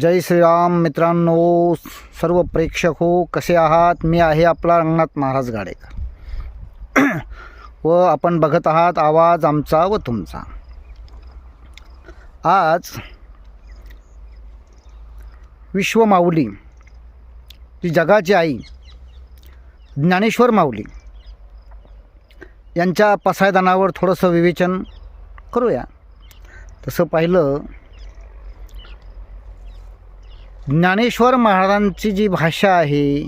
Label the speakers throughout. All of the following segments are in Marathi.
Speaker 1: जय श्रीराम मित्रांनो सर्व प्रेक्षक हो कसे आहात? मी आहे आपला रंगनाथ महाराज गाडेकर. व आपण बघत आहात आवाज आमचा व तुमचा. आज विश्व माऊली जी जगाची आई ज्ञानेश्वर माऊली यांच्या पसायदानावर थोडंसं विवेचन करूया. तसं पाहिलं ज्ञानेश्वर महाराजांची जी भाषा आहे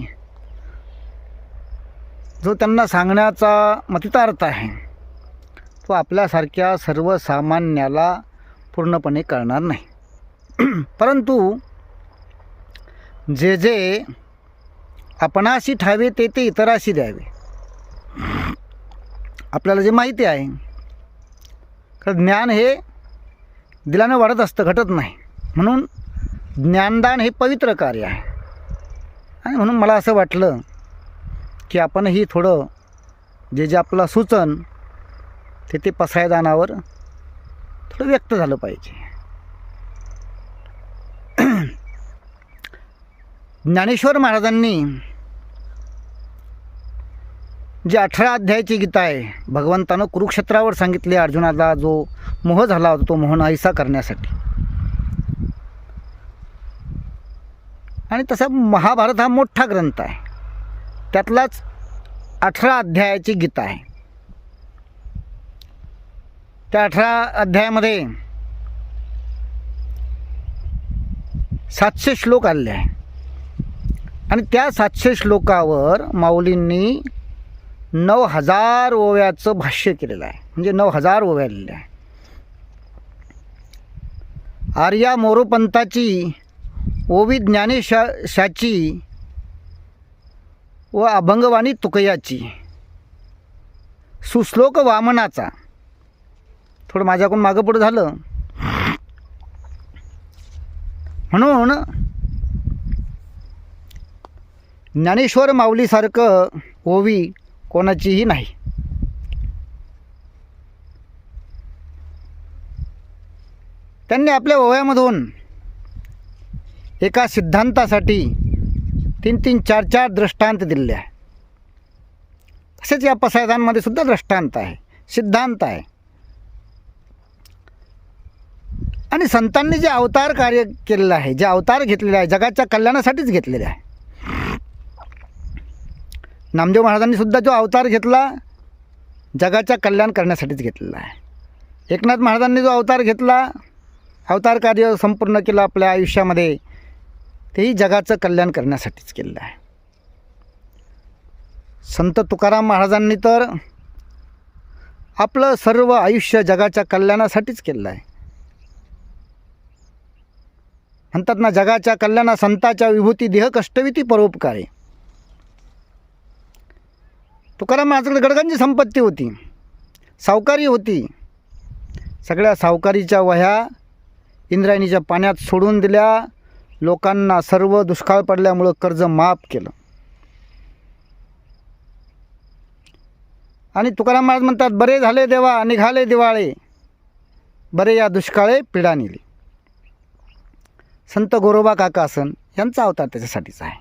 Speaker 1: जो त्यांना सांगण्याचा मतितार्थ आहे तो आपल्यासारख्या सर्वसामान्याला पूर्णपणे कळणार नाही. परंतु जे जे आपणाशी ठावे ते ते इतराशी द्यावे. आपल्याला जे माहिती आहे कारण ज्ञान हे दिलानं वाढत असतं घटत नाही. म्हणून ज्ञानदान हे पवित्र कार्य आहे. आणि म्हणून मला असं वाटलं की आपणही थोडं जे जे आपलं सुचन ते ते पसायदानावर थोडं व्यक्त झालं पाहिजे. ज्ञानेश्वर महाराजांनी जी अठरा अध्यायाची गीता आहे भगवंतानं कुरुक्षेत्रावर सांगितले अर्जुनाला जो मोह झाला होता तो मोहन ऐसा करण्यासाठी. आणि तसा महाभारत हा मोठा ग्रंथ आहे. त्यातलाच अठरा अध्यायाची गीता आहे. त्या अठरा अध्यायामध्ये सातशे श्लोक आले आहे आणि त्या सातशे श्लोकावर माऊलींनी नऊ हजार ओव्याचं भाष्य केलेलं आहे. म्हणजे नऊ हजार ओव्या लिहिल्या आहे आर्या मोरोपंताची ओवी ज्ञानेशा शाची व अभंगवाणी तुकयाची. सुश्लोक वामनाचा. थोडं माझ्याकडून मागं पुढं झालं. म्हणून ज्ञानेश्वर माऊलीसारखं ओवी कोणाचीही नाही. त्यांनी आपल्या ओव्यामधून एका सिद्धांतासाठी तीन तीन चार चार दृष्टांत दिले आहे. तसेच या पसायदांमध्ये सुद्धा दृष्टांत आहे सिद्धांत आहे. आणि संतांनी जे अवतार कार्य केलेलं आहे जे अवतार घेतलेले आहे जगाच्या कल्याणासाठीच घेतलेले आहे. नामदेव महाराजांनी सुद्धा जो अवतार घेतला जगाच्या कल्याण करण्यासाठीच घेतलेला आहे. एकनाथ महाराजांनी जो अवतार घेतला अवतार कार्य संपूर्ण केलं आपल्या आयुष्यामध्ये. तेही जगाचं कल्याण करण्यासाठीच केलेलं आहे. संत तुकाराम महाराजांनी तर आपलं सर्व आयुष्य जगाच्या कल्याणासाठीच केलेलं आहे. म्हणतात ना जगाच्या कल्याणा संताच्या विभूती देह कष्टविती परोपकारे. तुकाराम महाराजांकडे गडगांची संपत्ती होती. सावकारी होती. सगळ्या सावकारीच्या वह्या इंद्रायणीच्या पाण्यात सोडून दिल्या. लोकांना सर्व दुष्काळ पडल्यामुळं कर्ज माफ केलं. आणि तुकाराम महाराज म्हणतात बरे झाले देवा निघाले दिवाळे. बरे या दुष्काळे पिढा नेली संत गोरोबा काका असन यांचा अवतार त्याच्यासाठीच आहे.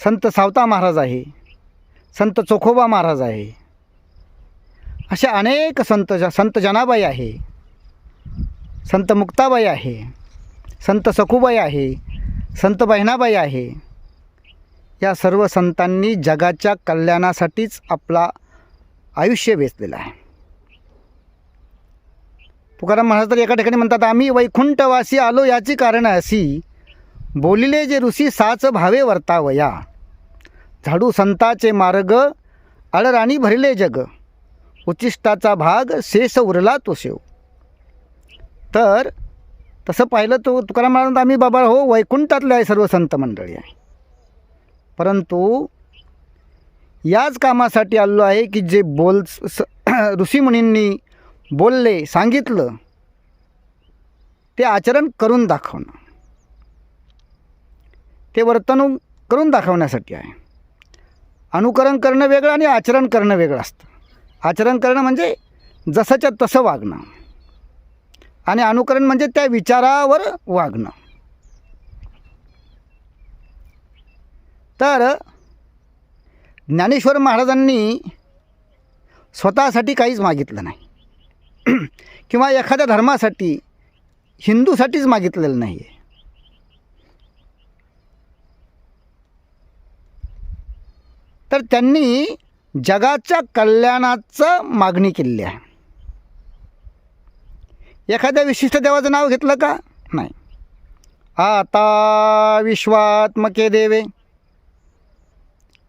Speaker 1: संत सावता महाराज आहे संत चोखोबा महाराज आहे. अशा अनेक संत संत जनाबाई आहे संत मुक्ताबाई आहे संत सखूबाई आहे संत बहिणाबाई आहे. या सर्व संतांनी जगाच्या कल्याणासाठीच आपला आयुष्य वेचलेलं आहे. तुकाराम महाराज तर एका ठिकाणी म्हणतात आम्ही वैकुंठवासी आलो याची कारण अशी बोलिले जे ऋषी साच भावे वर्तावया. झाडू संताचे मार्ग अळराणी भरले जग. उच्चिष्टाचा भाग शेष उरला तो शेव. तर तसं पाहिलं तो तुकाराम महाराज आम्ही बाबा हो वैकुंठातले आहे सर्व संत मंडळी आहे. परंतु याच कामासाठी आलो आहे की जे बोल स ऋषीमुनींनी बोलले सांगितलं ते आचरण करून दाखवणं. ते वर्तणूक करून दाखवण्यासाठी आहे. अनुकरण करणं वेगळं आणि आचरण करणं वेगळं असतं. आचरण करणं म्हणजे जसंच्या तसं वागणं. आणि अनुकरण म्हणजे त्या विचारावर वागणं. तर ज्ञानेश्वर महाराजांनी स्वतःसाठी काहीच मागितलं नाही. किंवा एखाद्या धर्मासाठी हिंदूसाठीच मागितलेलं नाही आहे तर त्यांनी जगाच्या कल्याणाचं मागणी केलेली आहे. एखाद्या विशिष्ट देवाचं नाव घेतलं का? नाही. आता विश्वात्मके देवे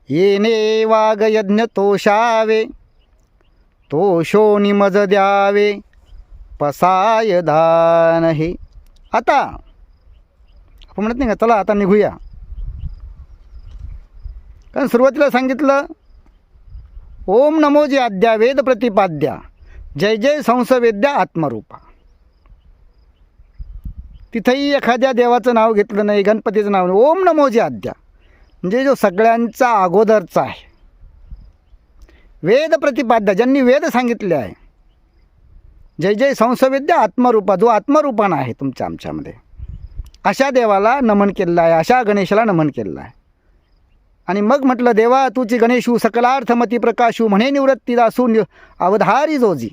Speaker 1: येणे वाघयज्ञ तोषावे तोषो निमज द्यावे पसाय दान हे. आता आपण म्हणत नाही का चला आता निघूया. कारण सुरुवातीला सांगितलं ओम नमो जे आद्या वेद प्रतिपाद्या जय जय संसवेद्या आत्मरूपा. तिथंही एखाद्या देवाचं नाव घेतलं नाही गणपतीचं नाव नाही. ओम नमोजी आद्या. म्हणजे जो सगळ्यांचा अगोदरचा आहे. वेद प्रतिपाद्य ज्यांनी वेद सांगितले आहे. जय जय संसवेद्य आत्मरूपा जो आत्मरूपान आहे तुमच्या आमच्यामध्ये. अशा देवाला नमन केलेलं आहे अशा गणेशाला नमन केलेलं आहे. आणि मग म्हटलं देवा तुची गणेशू सकलार्थमती प्रकाशू म्हणे निवृत्ती दासू नि अवधारी जोजी.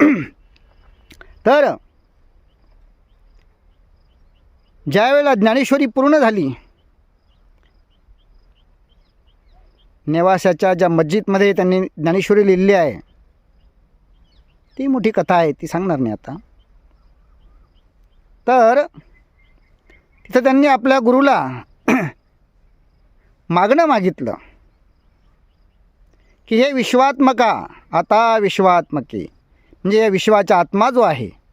Speaker 1: तर ज्यावेळेला ज्ञानेश्वरी पूर्ण झाली नेवासाच्या ज्या मस्जिदमध्ये त्यांनी ज्ञानेश्वरी लिहिली आहे ती मोठी कथा आहे ती सांगणार नाही आता. तर तिथं त्यांनी आपल्या गुरुला मागणं मागितलं की हे विश्वात्मका आता विश्वात्मके म्हणजे या विश्वाचा आत्मा जो आहे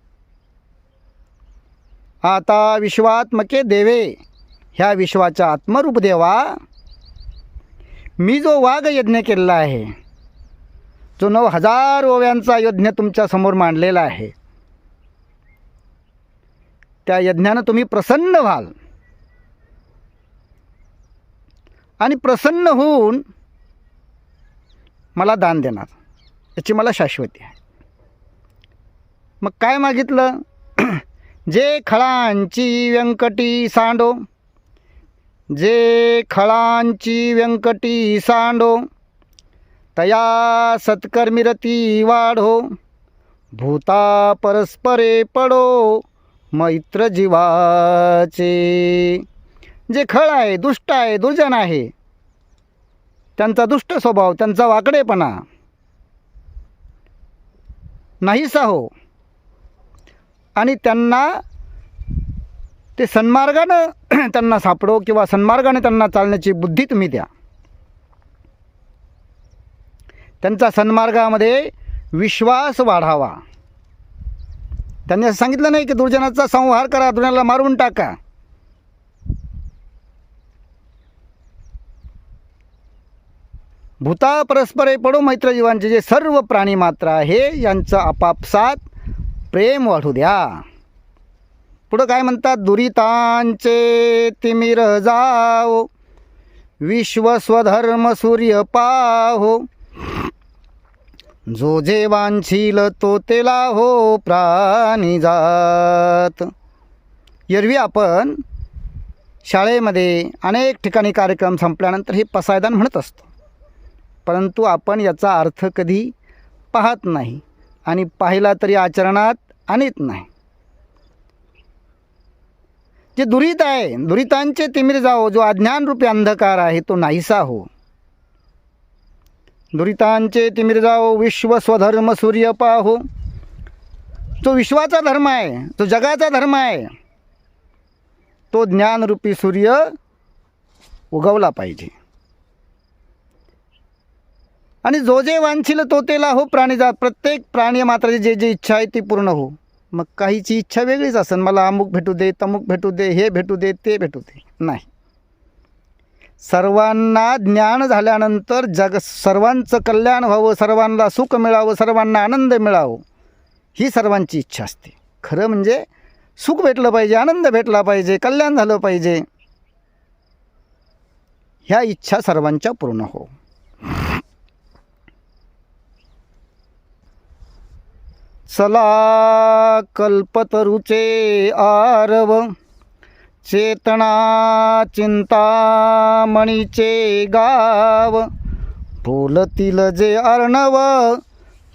Speaker 1: आता विश्वात्मके देवे ह्या विश्वाच्या आत्मरूप देवा मी जो वाघ यज्ञ केलेला आहे जो नऊ हजार ओव्यांचा यज्ञ तुमच्यासमोर मांडलेला आहे त्या यज्ञानं तुम्ही प्रसन्न व्हाल. आणि प्रसन्न होऊन मला दान देणार याची मला शाश्वती आहे. मग काय मागितलं? जे खळांची व्यंकटी सांडो जे खळांची व्यंकटी सांडो तया सत्कर्मिरती वाढो भूता परस्परे पडो मैत्र जीवाचे जे खळ आहे दुष्ट आहे दुर्जन आहे त्यांचा दुष्ट स्वभाव त्यांचा वाकडेपणा. नाहीसा हो. आणि त्यांना ते सन्मार्गानं त्यांना सापडो किंवा सन्मार्गाने त्यांना चालण्याची बुद्धी तुम्ही द्या. त्यांचा सन्मार्गामध्ये विश्वास वाढावा. त्यांनी असं सांगितलं नाही की दुर्जनाचा संहार करा दुर्जनाला मारून टाका. भूता परस्परे पडो मैत्र जीवांचे जे सर्व प्राणी मात्र आहे यांचं आपापसात प्रेम वाढू द्या. पुढं काय म्हणतात? दुरितांचे तिमिर जाओ विश्व स्वधर्म सूर्य पाहो. जो जे वांछील तो तेला हो प्राणी जात. एरवी आपण शाळेमध्ये अनेक ठिकाणी कार्यक्रम संपल्यानंतर हे पसायदान म्हणत असतो. परंतु आपण याचा अर्थ कधी पाहत नाही. आणि पाहिला तरी आचरणात आणत नाही. जे दुरीत आहे दुरितांचे तिमिर जाओ जो अज्ञानरूपी अंधकार आहे तो नाहीसा हो. दुरितांचे तिमिर जाओ विश्व स्वधर्म सूर्य पाहो. जो विश्वाचा धर्म आहे जो जगाचा धर्म आहे तो ज्ञानरूपी सूर्य उगवला पाहिजे. आणि जो जे वांछील तो तेला हो प्राणीजात प्रत्येक प्राणी मात्राची जे जे इच्छा आहे ती पूर्ण हो. मग काहीची इच्छा वेगळीच असेल मला अमुक भेटू दे तमुक भेटू दे हे भेटू दे ते भेटू दे. नाही. सर्वांना ज्ञान झाल्यानंतर जग सर्वांचं कल्याण व्हावं सर्वांना सुख मिळावं सर्वांना आनंद मिळावं ही सर्वांची इच्छा असते. खरं म्हणजे सुख भेटलं पाहिजे आनंद भेटला पाहिजे कल्याण झालं पाहिजे. ह्या इच्छा सर्वांच्या पूर्ण हो. चला कल्पतरुचे आरव चेतना चिंतामणीचे गाव बोलतील जे अर्णव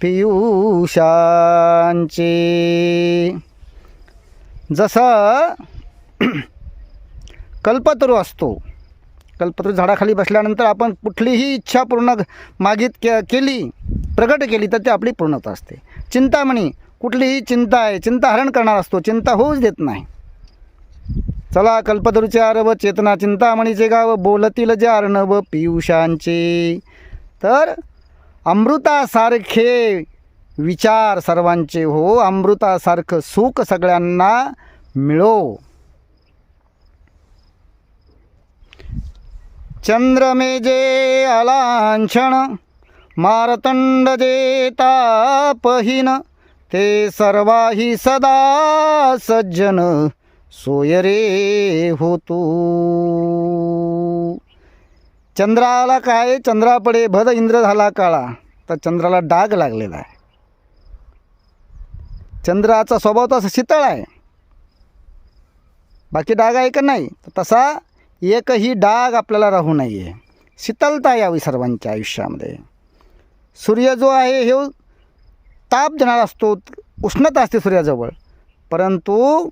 Speaker 1: पियुषांचे. जसं कल्पतरू असतो कल्पतरू झाडाखाली बसल्यानंतर आपण कुठलीही इच्छा पूर्ण मागित के केली प्रगट केली तर ती आपली पूर्णता असते. चिंतामणी कुठलीही चिंता आहे चिंता हरण करणार असतो चिंता होऊच देत नाही. चला कल्पतरुचार व चेतना चिंतामणीचे गाव बोलतील जे व पियुषांचे. तर अमृतासारखे विचार सर्वांचे हो अमृतासारखं सुख सगळ्यांना मिळो. चंद्रमेजे अलांछण मारतंड देता पहिन ते सर्वाही सदा सज्जन सोयरे होतो. चंद्राला काय? चंद्रापडे भद इंद्र झाला काळा तर चंद्राला डाग लागलेला आहे. चंद्राचा स्वभाव तसा शीतळ आहे. बाकी डाग आहे का नाही? तर तसा एकही डाग आपल्याला राहू नये आहे शीतलता यावी सर्वांच्या आयुष्यामध्ये. सूर्य जो आहे हे ताप देणारा असतो उष्णता असते सूर्याजवळ. परंतु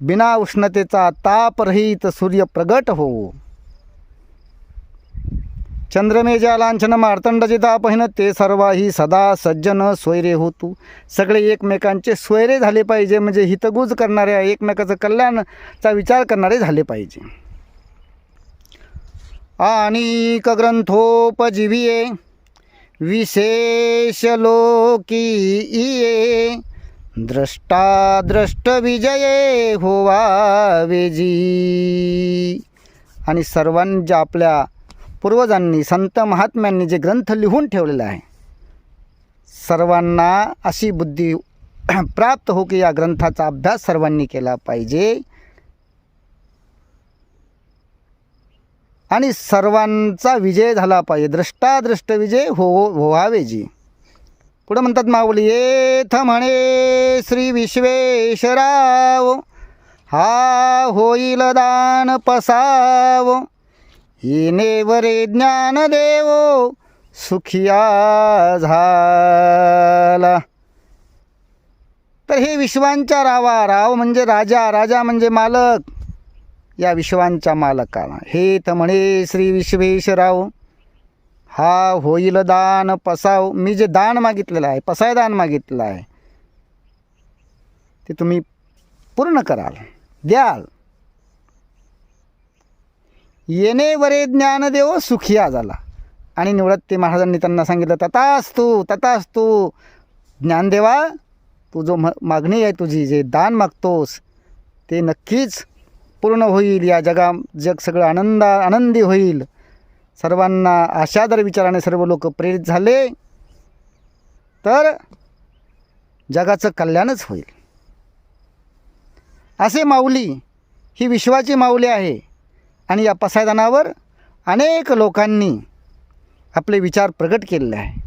Speaker 1: बिना उष्णतेचा तापरहित सूर्य प्रगट हो. चंद्रमेजा लांछन मार्तंडचे तापहीन ते सर्वाही सदा सज्जन सोयरे होतो. सगळे एकमेकांचे सोयरे झाले पाहिजे म्हणजे हितगुज करणाऱ्या एकमेकाचं कल्याणचा विचार करणारे झाले पाहिजे. आणि ग्रंथोपजीविये विशेष लोकी द्रष्टा द्रष्ट विजये होवावेजी आणि सर्वांच्या आपल्या पूर्वजांनी संत महात्म्यांनी जे ग्रंथ लिहून ठेवलेले आहे सर्वांना अशी बुद्धी प्राप्त हो की या ग्रंथाचा अभ्यास सर्वांनी केला पाहिजे. आणि सर्वांचा विजय झाला पाहिजे. द्रष्टादृष्ट विजय हो व्हावेजी. पुढं म्हणतात माऊली येथ म्हणे श्री विश्वेश्वराव हा होईल दान पसाव. येणे वरे ज्ञान देवो सुखिया झाला. तर हे विश्वांच्या रावा राव म्हणजे राजा राजा म्हणजे मालक. या विश्वांच्या मालकाला हे तर म्हणे श्री विश्वेश्वराव हा होईल दान पसाव. मी जे दान मागितलेलं आहे पसाय दान मागितलं आहे ते तुम्ही पूर्ण कराल द्याल. येणे वरे ज्ञानदेव सुखिया झाला. आणि निवृत्ती महाराजांनी त्यांना सांगितलं तथाच तू तथाच तू ज्ञानदेवा तू जो म मागणी आहे तुझी जे दान मागतोस ते नक्कीच पूर्ण होईल या जगा जग सगळं आनंदा आनंदी होईल. सर्वांना आशादर विचाराने सर्व लोक प्रेरित झाले तर जगाचं कल्याणच होईल. असे माऊली ही विश्वाची माऊली आहे. आणि या पसायदानावर अनेक लोकांनी आपले विचार प्रगट केलेले आहे.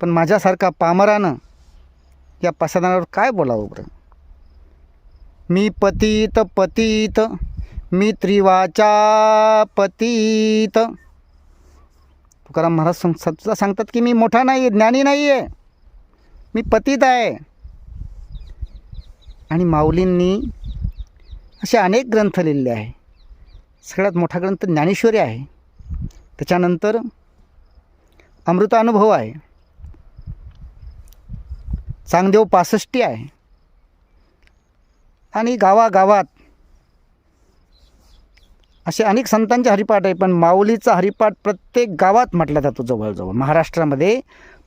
Speaker 1: पण माझ्यासारखा पामरानं या पसायदानावर काय बोलावं बरं? मी पतीत पतीत मी त्रिवाचा पतीत. तुकाराम महाराज सांग सुद्धा सांगतात की मी मोठा नाही आहे ज्ञानी नाही आहे मी पतीत आहे. आणि माऊलींनी असे अनेक ग्रंथ लिहिलेले आहे. सगळ्यात मोठा ग्रंथ ज्ञानेश्वरी आहे. त्याच्यानंतर अमृतानुभव आहे. चांगदेव पासष्टी आहे. आणि गावागावात असे अनेक संतांचे हरिपाठ आहे पण माऊलीचा हरिपाठ प्रत्येक गावात म्हटला जातो जवळजवळ. महाराष्ट्रामध्ये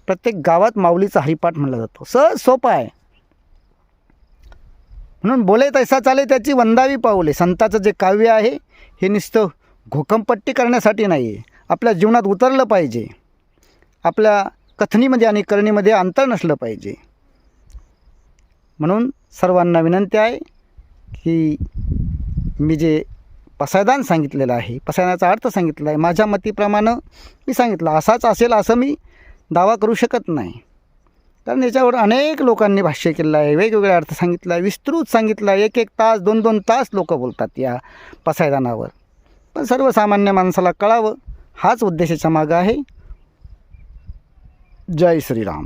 Speaker 1: प्रत्येक गावात माऊलीचा हरिपाठ म्हटला जातो. सहज सोपा आहे. म्हणून बोले तैसा चाले त्याची वंदावी पाऊले. संताचं जे काव्य आहे हे नुसतं घोकंपट्टी करण्यासाठी नाही आहे आपल्या जीवनात उतरलं पाहिजे. आपल्या कथनीमध्ये आणि करणीमध्ये अंतर नसलं पाहिजे. म्हणून सर्वांना विनंती आहे की मी जे पसायदान सांगितलेलं आहे पसायदानाचा अर्थ सांगितलेला आहे माझ्या मतीप्रमाणे मी सांगितलं असाच असेल असं मी दावा करू शकत नाही. कारण याच्यावर अनेक लोकांनी भाष्य केलं आहे वेगवेगळे अर्थ सांगितला आहे विस्तृत सांगितला आहे एक एक तास दोन दोन तास लोक बोलतात या पसायदानावर. पण सर्वसामान्य माणसाला कळावं हाच उद्देशाच्या मागं आहे. जय श्रीराम.